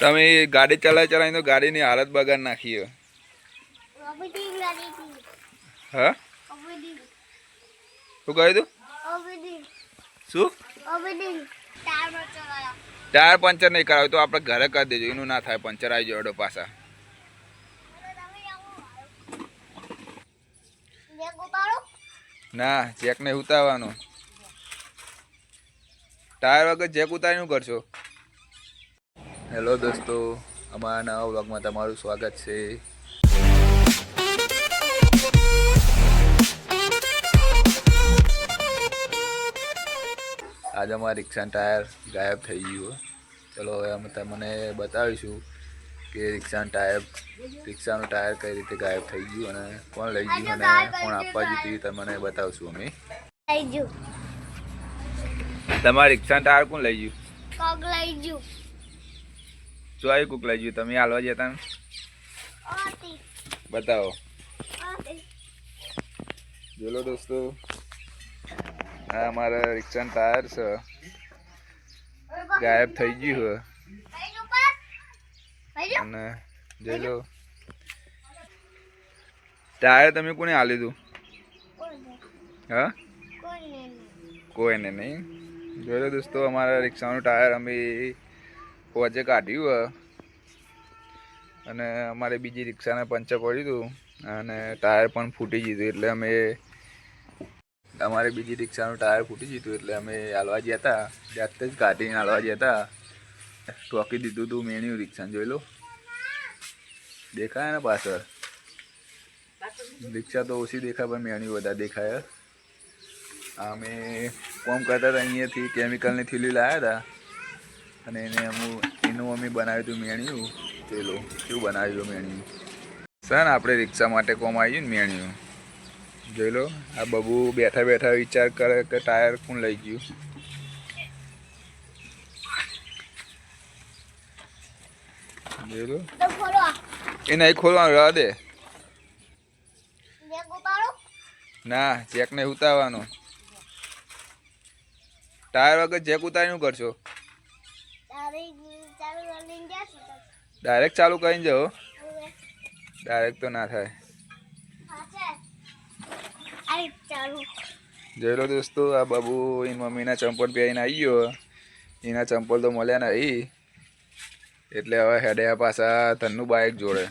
તમે ગાડી ચલાવી ચલાવીને તો ગાડીની હાલત બગાડ નાખી હે. શું કહ્યું તું? શું? ટાયર પંચર નહીં કરાવ્યું તો આપણે ઘરે કરી દેજો. એનું ના થાય પંચર આવી જોડો પાછા. ના ચેક નહીં ઉતારવાનું. ટાયર વગર ચેક ઉતારી શું કરશો? હેલો દોસ્તો અમારા નવા બ્લોગમાં તમારું સ્વાગત છે. આજે અમારા રિક્ષાનું ટાયર ગાયબ થઈ ગયું. ચલો હવે અમે તમને બતાવીશું કે રિક્ષાનું ટાયર રિક્ષાનું ટાયર કઈ રીતે ગાયબ થઈ ગયું અને કોણ લઈ ગયું અને કોણ આપવા જતી તમને બતાવશું અમે. તમારા રિક્ષાનું ટાયર કોણ લઈ ગયું? લઈ જુ શું આવ્યું કુક લઈ ગયું તમે હાલવા જતા બતાવો. જોલો દોસ્તો. આ અમારા રિક્ષાનું ટાયર છે. ગાયબ થઈ ગયું છે. અને જોઈ લો ટાયર તમે કોને હાલ્યું હતું હા? કોઈને કોઈને નહીં. જોઈ લો દોસ્તો અમારા રિક્ષાનું ટાયર અમે વચ્ચે કાઢ્યું અને અમારે બીજી રિક્ષાને પંચર પડ્યું હતું, અને ટાયર પણ ફૂટી ગયું એટલે અમે અમારે બીજી રિક્ષાનું ટાયર ફૂટી ગયું એટલે અમે હાલવા ગયા હતા. જાતે જ કાઢીને હાલવા ગયા હતા. ટોકી દીધું હતું મેન્યુ રિક્ષાને, જોઈ લો. દેખાય ને પાછળ? રિક્ષા તો ઓછી દેખાય, પણ મેન્યુ વધારે દેખાય અમે કોમ કરતા હતા અહીંયાથી કેમિકલની થેલી લાવ્યા હતા. અને એને અમુ એનું અમે બનાવ્યું હતું મેણ્યું પેલો કેવું બનાવ્યું મેણ્યું. સર આપણે રિક્ષા માટે કોમ આવ્યું ને મેણ્યું. જોઈ લો આ બબુ બેઠા બેઠા વિચાર કરે કે ટાયર કોણ લઈ ગયું. જોઈ લો. એ નહીં ખોલવાનું રહેવા દે. ના ચેક નહીં ઉતારવાનો. ટાયર વગર ચેક ઉતારીને કરશો તારી ચાલુ કરીને જશે તો ડાયરેક્ટ ચાલુ કરીને જાઓ. ડાયરેક્ટ તો ના થાય. જોઈ લો દોસ્તો, આ બાબુ એની મમ્મીના ચંપલ પહેરીને આવી ગયો. એના ચંપલ તો મળ્યા નહીં. એટલે હવે હેડ્યા પાછા તનનું બાઇક જોડે.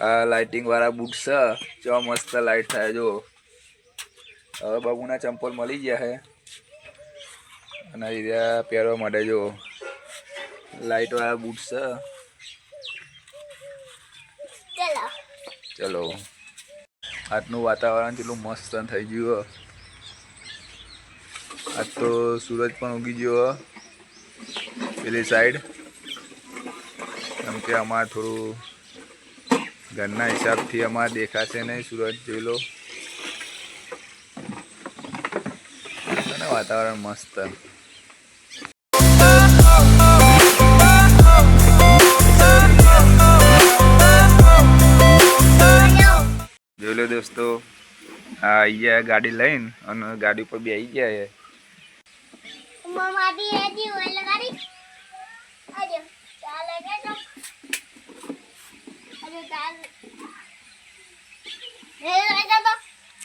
આ લાઇટિંગ વાળા બુટ છે. જો મસ્ત લાઇટ થાય જો હવે બાબુના ચંપલ મળી ગયા છે. અને એ પહેરવા માટે જો લાઈટવાળા વાળા છે. ચલો. આજનું વાતાવરણ કેટલું મસ્ત થઈ ગયું. આજ તો સૂરજ પણ ઉગી ગયો. પેલી સાઈડ કેમ કે અમારે થોડું ઘરના હિસાબથી અમારે દેખાશે નહીં સૂરજ જોઈ લો અને વાતાવરણ મસ્ત. જોઈ લો દોસ્તો આ અહીંયા ગાડી લઈને અને ગાડી ઉપર બેસી ગયા છે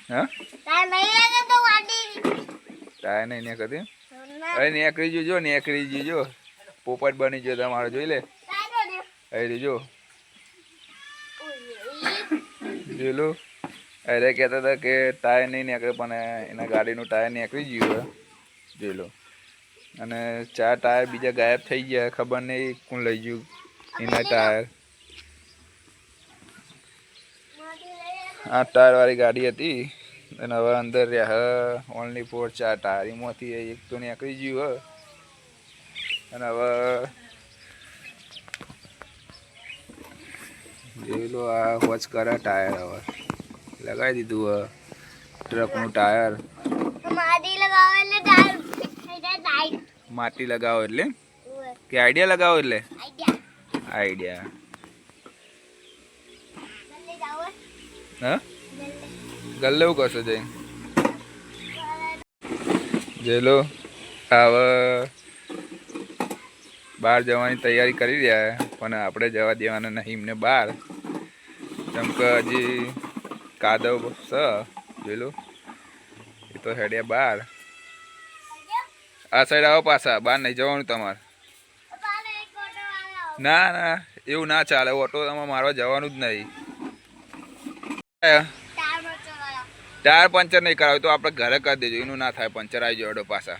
હા તાર નહીં લાગે તો વાડી ટાયર નહીં ને. કદી અરે નેકરી જોજો નેકરી જજો પોપટ બની ગયો તમારો જોઈ લે. અરે જો. જોયેલું અરે કહેતા હતા કે ટાયર નહીં નીકળે પણ એના ગાડીનું ટાયર નીકળી ગયું જોઈ લો. અને ચાર ટાયર બીજા ગાયબ થઈ ગયા ખબર નહીં કોણ લઈ ગયું એના ટાયર. આ ટાયર વાળી ગાડી હતી. અને હવે અંદર રહ્યા હ ઓનલી ફોર ચાર ટાયર એક તો નીકળી ગયું હ. અને હવે જોઈ લો આ વોચ કરે ટાયર હવે. લગાવી દીધું હ ટ્રકનું ટાયર. માટી લગાવો એટલે કે આઈડિયા લગાવો એટલે? આઈડિયા હા? જલ્દી લેવું કરશો જઈને જેલો હવે બહાર જવાની તૈયારી કરી રહ્યા પણ આપણે જવા દેવાના નહીં એમને બહાર. કેમ કે હજી કાદવ છે જોઈ એ તો હેડ્યા બહાર. આ સાઈડ આવો પાછા, બહાર નહીં જવાનું તમારે. ના ના, એવું ના ચાલે. ઓટો તમારે મારવા જવાનું જ નહીં. ટાયર પંચર નહીં કરાવે તો આપણે ઘરે કરી દેજો. એનું ના થાય પંચર આવી જોડો પાછા.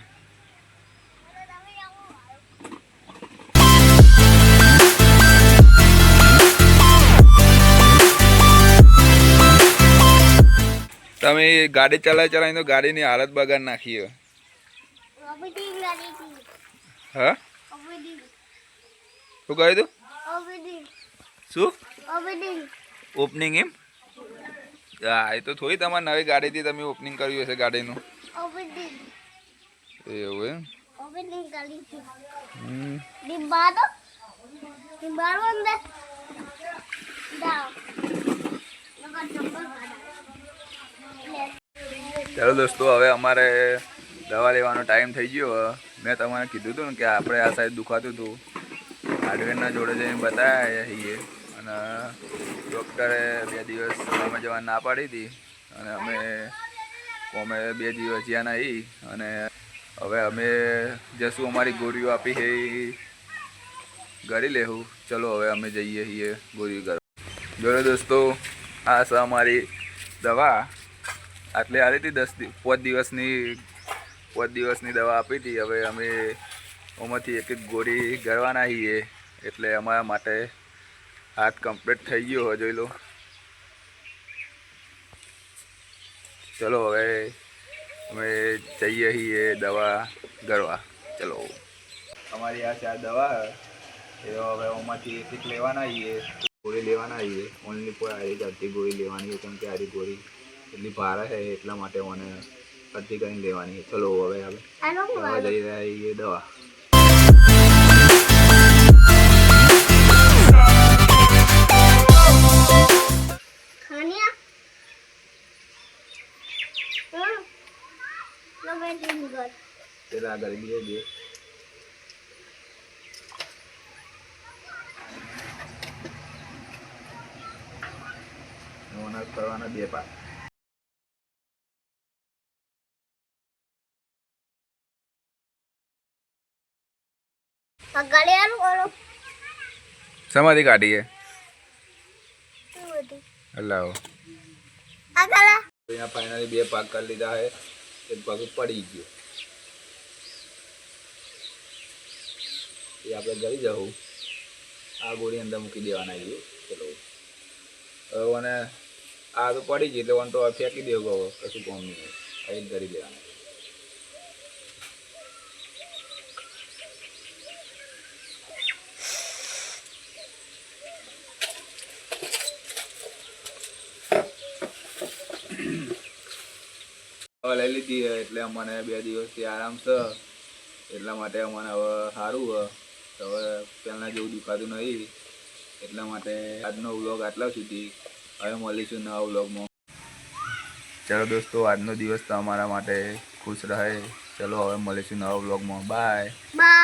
તમે ગાડી ચલાવી ચલાવીને તો ગાડીની હાલત બગાડ નાખી હા? શું કહ્યું તું? શું? ઓપનિંગ એમ? હા એ તો થોડી તમારી નવી ગાડીથી તમે ઓપનિંગ કર્યું હશે ગાડીનું. ઓબીડી એવું એમ? ઓબીડી ગાડી થી હમ. ડિબ્બાડો ડિબ્બાડો અંદર? દાવ નકર ચપ્પલ કાઢા ચાલો દોસ્તો હવે અમારે દવા લેવાનો ટાઈમ થઈ ગયો. હવે. મેં તમને કીધું હતું ને કે આપણે આ સાઈડ દુખાતું હતું. હાર્ડવેરના જોડે જઈને બતાવ્યા છીએ અને ડૉક્ટરે બે દિવસ અમે જવા ના પાડી હતી. અને અમે અમે બે દિવસ જ્યાં નહીં. અને હવે અમે જશું અમારી ગોળીઓ આપી છે ગળી લેવું. ચલો હવે અમે જઈએ છીએ ગોળીઓ કરવા જોડે દોસ્તો, આ છે અમારી દવા. આટલે આવી હતી દસ પાંચ દિવસની પાંચ દિવસની દવા આપી હતી. હવે અમે ઓમાંથી એક એક ગોળી ગળવાના છીએ. એટલે અમારા માટે હાથ કમ્પ્લીટ થઈ ગયો હોય જોઈ લો. ચલો હવે અમે જઈએ છીએ દવા ગરવા ચલો. અમારી આ ચાર દવા એ હવે એમાંથી એક લેવાના છીએ. ગોળી લેવાના છીએ. ઓનલી કોઈ આરી કરતી ગોળી લેવાની છે કેમ કે આરી ગોળી એટલી ભારે છે એટલા માટે મને અડધી કરીને લેવાની છે. ચલો હવે હવે દવા જઈ રહ્યા છીએ દવા. પેલા બીજે જે ઓનર કરવાના બે પાક. સમાધિ કાઢીએ. શું હલાવો. અહીંયા ફાઇનલી બે પાક કરી લીધા છે. એક પાક પડી ગયો. એ આપણે ગળી જવું. આ ગોળી અંદર મૂકી દેવાના ગયું ચલો. હવે મને આ તો પડી ગઈ, એટલે મને તો ફેંકી દેવું હવે, કશું કોમ નહીં. આ એક ગળી દેવાના લઈ લીધી એટલે અમને બે દિવસથી આરામ છે. એટલા માટે અમને હવે સારું હવે પહેલાં જેવું દુખાતું નહીં. એટલા માટે આજનો વ્લોગ આટલા સુધી. હવે મળીશું નવા વ્લોગમાં. ચલો દોસ્તો આજનો દિવસ તો અમારા માટે ખુશ રહે. ચલો હવે મળીશું નવા વ્લોગમાં. બાય. બાય.